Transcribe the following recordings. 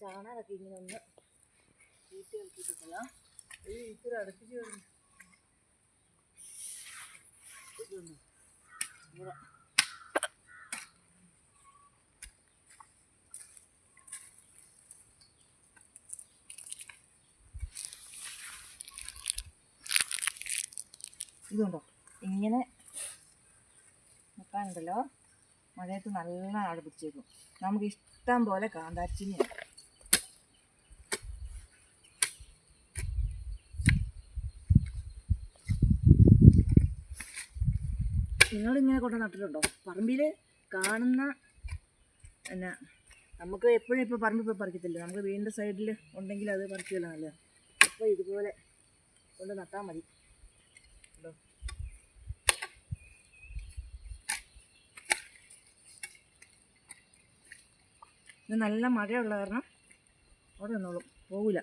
ചാണകമൊക്കെ ഇങ്ങനെ ഒന്ന് കൂട്ടി വെച്ചിട്ടില്ല ഈ ഇത്തിരി അടുപ്പിച്ച് ഇവിടെ. ഇതുണ്ടോ ഇങ്ങനെ നിൽക്കാനുണ്ടല്ലോ മഴയത്ത് നല്ല ആട് പിടിച്ചേക്കും. നമുക്ക് ഇഷ്ടം പോലെ കാന്താച്ചിനിയാണ് നിങ്ങളിങ്ങനെ കൊണ്ട് നട്ടിട്ടുണ്ടോ? പറമ്പിൽ കാണുന്ന എന്നാ നമുക്ക് എപ്പോഴും ഇപ്പോൾ പറമ്പിൽ പോയി പറിക്കത്തില്ല? നമുക്ക് വീടിന്റെ സൈഡിൽ ഉണ്ടെങ്കിൽ അത് പറിക്കില്ല നല്ലത് അപ്പോൾ ഇതുപോലെ കൊണ്ട് നട്ടാൽ മതി. കേട്ടോ ഇത് നല്ല മഴയുള്ള കാരണം അവിടെ നിന്നോളും. പോകില്ല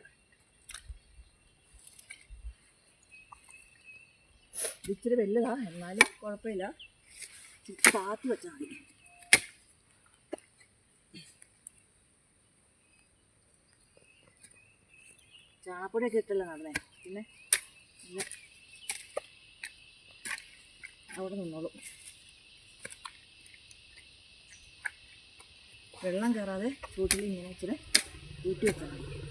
ഇച്ചിരി വലുതാ എന്നാലും കുഴപ്പമില്ല. കാത്ത് വെച്ചാൽ മതി. ചാപ്പൊടിയൊക്കെ ഇട്ടല്ലോ നടന്നേ. പിന്നെ. അവിടെ നിന്നോളൂ. വെള്ളം കയറാതെ ചൂട്ടിൽ ഇങ്ങനെ ഇച്ചിരി ഊറ്റി വെച്ചാൽ മതി.